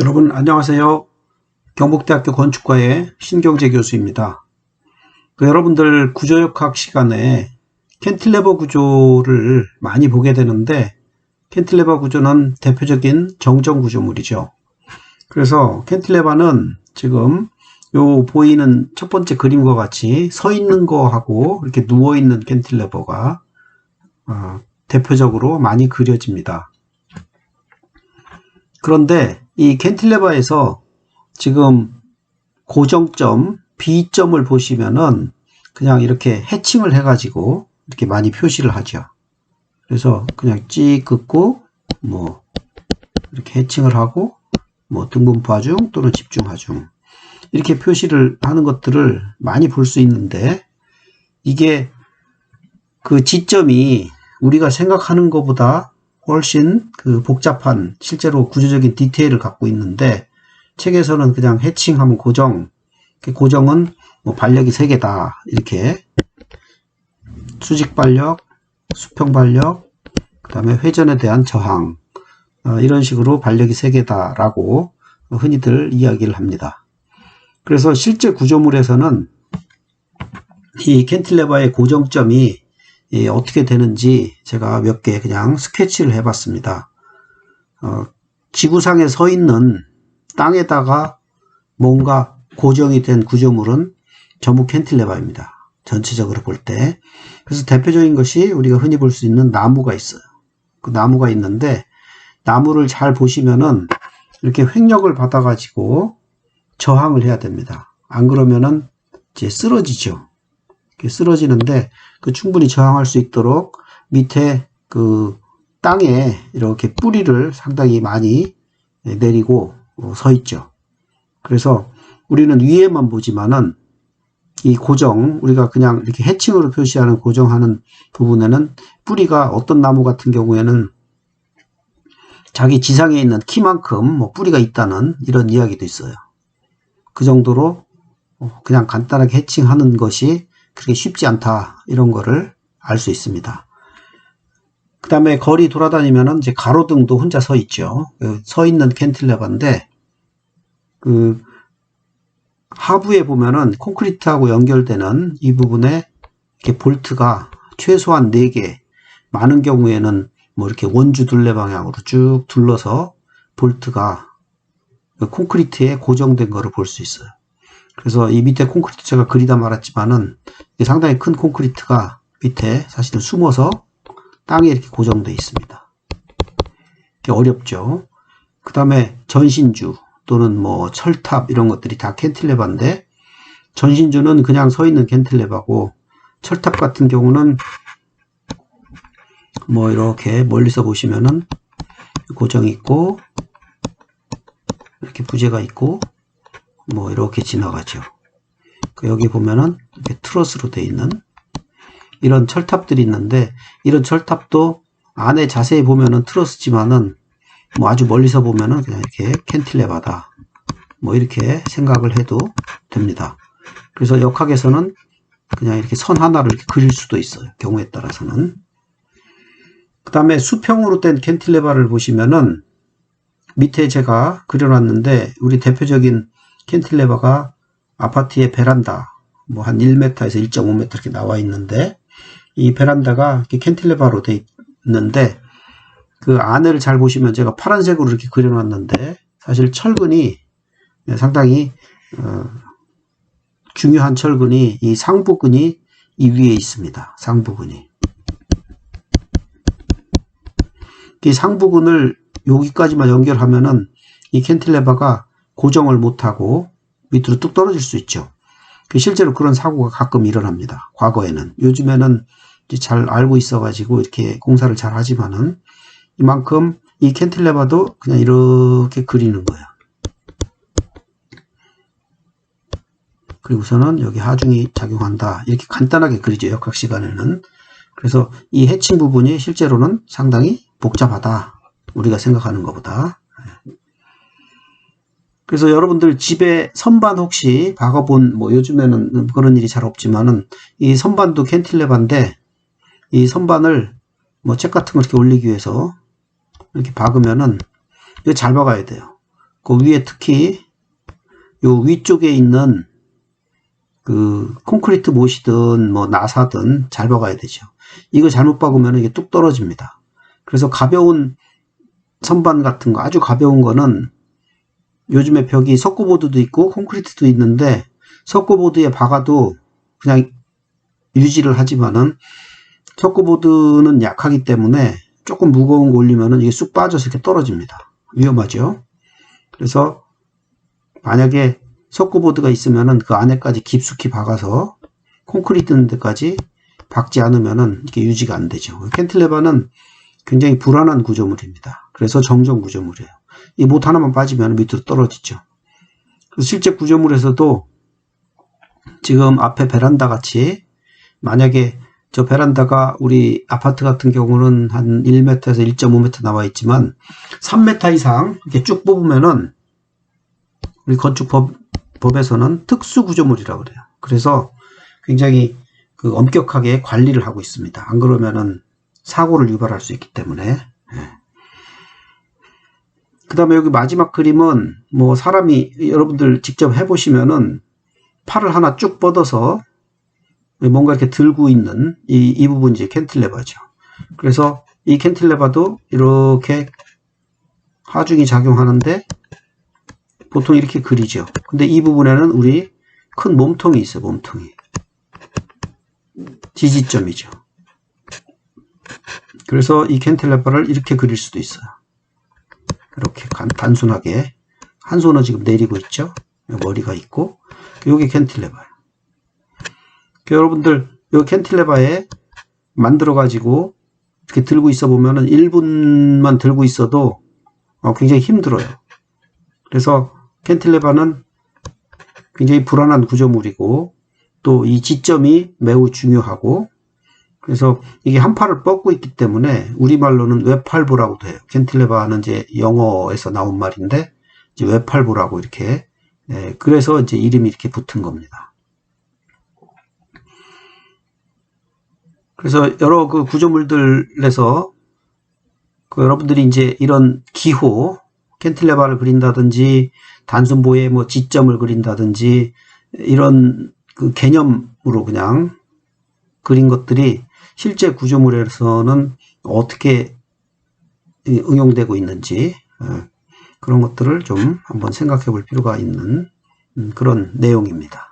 여러분 안녕하세요. 경북대학교 건축과의 신경재 교수입니다. 그 여러분들 구조역학 시간에 캔틸레버 구조를 많이 보게 되는데 캔틸레버 구조는 대표적인 정정 구조물이죠. 그래서 캔틸레버는 지금 요 보이는 첫 번째 그림과 같이 서 있는 거하고 이렇게 누워 있는 캔틸레버가 어, 대표적으로 많이 그려집니다. 그런데 이 캔틸레버에서 지금 고정점 B점을 보시면은 그냥 이렇게 해칭을 해가지고 이렇게 많이 표시를 하죠. 그래서 그냥 찍 긋고 뭐 이렇게 해칭을 하고 뭐 등분포 하중 또는 집중 하중 이렇게 표시를 하는 것들을 많이 볼 수 있는데 이게 그 지점이 우리가 생각하는 것보다 훨씬 그 복잡한 실제로 구조적인 디테일을 갖고 있는데 책에서는 그냥 해칭하면 고정. 고정은 뭐 반력이 3개다. 이렇게. 수직 반력 수평 반력 그 다음에 회전에 대한 저항. 어, 이런 식으로 반력이 3개다 라고 흔히들 이야기를 합니다. 그래서 실제 구조물에서는 이 캔틸레버의 고정점이 예, 어떻게 되는지 제가 몇 개 그냥 스케치를 해봤습니다. 어, 지구상에 서 있는 땅에다가 뭔가 고정이 된 구조물은 전부 캔틸레바입니다. 전체적으로 볼 때. 그래서 대표적인 것이 우리가 흔히 볼 수 있는 나무가 있어요. 그 나무가 있는데 나무를 잘 보시면은 이렇게 횡력을 받아가지고 저항을 해야 됩니다. 안 그러면은 이제 쓰러지죠. 쓰러지는데 그 충분히 저항할 수 있도록 밑에 그 땅에 이렇게 뿌리를 상당히 많이 내리고 어, 서 있죠. 그래서 우리는 위에만 보지만은 이 고정 우리가 그냥 이렇게 해칭으로 표시하는 고정하는 부분에는 뿌리가 어떤 나무 같은 경우에는 자기 지상에 있는 키만큼 뭐 뿌리가 있다는 이런 이야기도 있어요. 그 정도로 어, 그냥 간단하게 해칭하는 것이 그렇게 쉽지 않다 이런 거를 알 수 있습니다. 그 다음에 거리 돌아다니면은 이제 가로등도 혼자 서 있죠. 그서 있는 캔틸레버인데 그 하부에 보면은 콘크리트하고 연결되는 이 부분에 이렇게 볼트가 최소한 4개 많은 경우에는 뭐 이렇게 원주 둘레 방향으로 쭉 둘러서 볼트가 그 콘크리트에 고정된 거를 볼 수 있어요. 그래서 이 밑에 콘크리트 제가 그리다 말았지만은 상당히 큰 콘크리트가 밑에 사실은 숨어서 땅에 이렇게 고정되어 있습니다. 어렵죠. 그 다음에 전신주 또는 뭐 철탑 이런 것들이 다 캔틸레바인데 전신주는 그냥 서 있는 캔틸레바고 철탑 같은 경우는 뭐 이렇게 멀리서 보시면은 고정이 있고 이렇게 부재가 있고 뭐 이렇게 지나가죠. 그 여기 보면은 이렇게 트러스로 되어 있는 이런 철탑들이 있는데 이런 철탑도 안에 자세히 보면은 트러스지만은 뭐 아주 멀리서 보면은 그냥 이렇게 캔틸레바다 뭐 이렇게 생각을 해도 됩니다. 그래서 역학에서는 그냥 이렇게 선 하나를 이렇게 그릴 수도 있어요. 경우에 따라서는. 그 다음에 수평으로 된 캔틸레바를 보시면은 밑에 제가 그려놨는데 우리 대표적인 캔틸레버가 아파트의 베란다 뭐 한 1m에서 1.5m 이렇게 나와 있는데 이 베란다가 이렇게 캔틸레버로 되어 있는데 그 안을 잘 보시면 제가 파란색으로 이렇게 그려놨는데 사실 철근이 상당히 어, 중요한 철근이 이 상부근이 이 위에 있습니다. 상부근이 이 상부근을 여기까지만 연결하면은 이 캔틸레버가 고정을 못하고 밑으로 뚝 떨어질 수 있죠. 그 실제로 그런 사고가 가끔 일어납니다. 과거에는. 요즘에는 잘 알고 있어가지고 이렇게 공사를 잘 하지만은 이만큼 이 캔틸레버도 그냥 이렇게 그리는 거예요. 그리고서는 여기 하중이 작용한다. 이렇게 간단하게 그리죠. 역학 시간에는. 그래서 이 해칭 부분이 실제로는 상당히 복잡하다. 우리가 생각하는 것보다. 그래서 여러분들 집에 선반 혹시 박아본 뭐 요즘에는 그런 일이 잘 없지만은 이 선반도 캔틸레바인데 이 선반을 뭐 책 같은 거 이렇게 올리기 위해서 이렇게 박으면은 이거 잘 박아야 돼요. 그 위에 특히 요 위쪽에 있는 그 콘크리트 못이든 뭐 나사든 잘 박아야 되죠. 이거 잘못 박으면 이게 뚝 떨어집니다. 그래서 가벼운 선반 같은 거 아주 가벼운 거는 요즘에 벽이 석고보드도 있고 콘크리트도 있는데 석고보드에 박아도 그냥 유지를 하지만은 석고보드는 약하기 때문에 조금 무거운 거 올리면은 이게 쑥 빠져서 이렇게 떨어집니다. 위험하죠. 그래서 만약에 석고보드가 있으면은 그 안에까지 깊숙이 박아서 콘크리트 있는 데까지 박지 않으면은 이게 유지가 안 되죠. 캔틸레버는 굉장히 불안한 구조물입니다. 그래서 정전 구조물이에요. 이 못 하나만 빠지면 밑으로 떨어지죠. 그래서 실제 구조물에서도 지금 앞에 베란다 같이 만약에 저 베란다가 우리 아파트 같은 경우는 한 1m에서 1.5m 나와 있지만 3m 이상 이렇게 쭉 뽑으면은 우리 건축법 법에서는 특수 구조물이라고 그래요. 그래서 굉장히 그 엄격하게 관리를 하고 있습니다. 안 그러면은 사고를 유발할 수 있기 때문에. 그 다음에 여기 마지막 그림은 뭐 사람이 여러분들 직접 해보시면은 팔을 하나 쭉 뻗어서 뭔가 이렇게 들고 있는 이, 이 부분이 이제 캔틸레버죠. 그래서 이 캔틸레버도 이렇게 하중이 작용하는데 보통 이렇게 그리죠. 근데 이 부분에는 우리 큰 몸통이 있어요. 몸통이. 지지점이죠. 그래서 이 캔틸레버를 이렇게 그릴 수도 있어요. 단순하게 한 손은 지금 내리고 있죠. 머리가 있고 여기 캔틸레버예요. 그 여러분들 이 캔틸레버에 만들어 가지고 이렇게 들고 있어 보면은 1분만 들고 있어도 어, 굉장히 힘들어요. 그래서 캔틸레버는 굉장히 불안한 구조물이고 또 이 지점이 매우 중요하고 그래서 이게 한 팔을 뻗고 있기 때문에 우리말로는 외팔부라고도 해요. 캔틸레버는 이제 영어에서 나온 말인데 이제 외팔부라고 이렇게 예, 그래서 이제 이름이 이렇게 붙은 겁니다. 그래서 여러 그 구조물들에서 그 여러분들이 이제 이런 기호 캔틸레버를 그린다든지 단순보에 뭐 지점을 그린다든지 이런 그 개념으로 그냥 그린 것들이 실제 구조물에서는 어떻게 이 응용되고 있는지 어, 그런 것들을 좀 한번 생각해 볼 필요가 있는 음, 그런 내용입니다.